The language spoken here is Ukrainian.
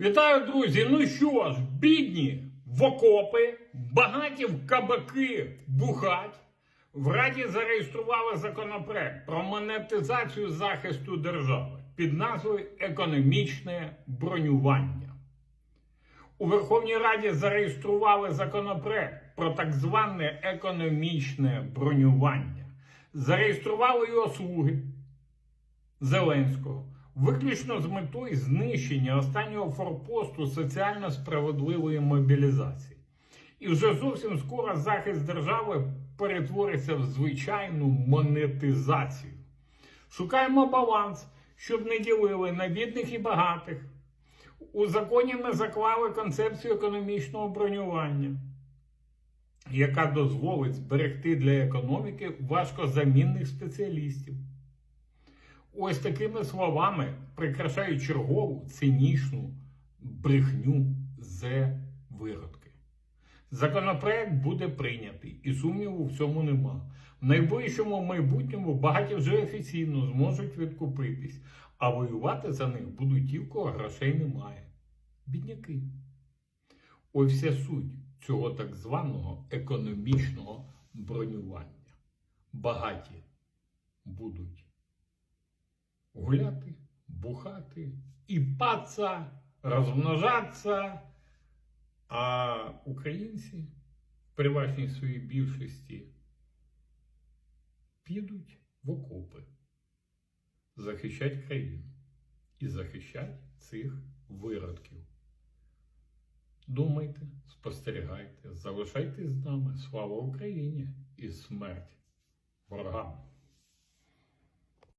Вітаю, друзі! Ну що ж, бідні в окопи, багаті в кабаки бухать. В Раді зареєстрували законопроект про монетизацію захисту держави під назвою Економічне бронювання. У Верховній Раді зареєстрували законопроект про так зване економічне бронювання. Зареєстрували його слуги. Зеленського виключно з метою знищення останнього форпосту соціально справедливої мобілізації. І вже зовсім скоро захист держави перетвориться в звичайну монетизацію. Шукаємо баланс, щоб не ділили на бідних і багатих. У законі ми заклали концепцію економічного бронювання, яка дозволить зберегти для економіки важкозамінних спеціалістів. Ось такими словами прикрашають чергову цинічну брехню з виродки. Законопроект буде прийнятий, і сумніву в цьому нема. В найближчому майбутньому багаті вже офіційно зможуть відкупитись, а воювати за них будуть ті, в кого грошей немає. Бідняки. Ось вся суть цього так званого економічного бронювання. Багаті будуть гуляти, бухати і паца, розмножатися. А українці в переважній своїй більшості підуть в окопи, захищать країну і захищать цих виродків. Думайте, спостерігайте, залишайтесь з нами. Слава Україні і смерть ворогам!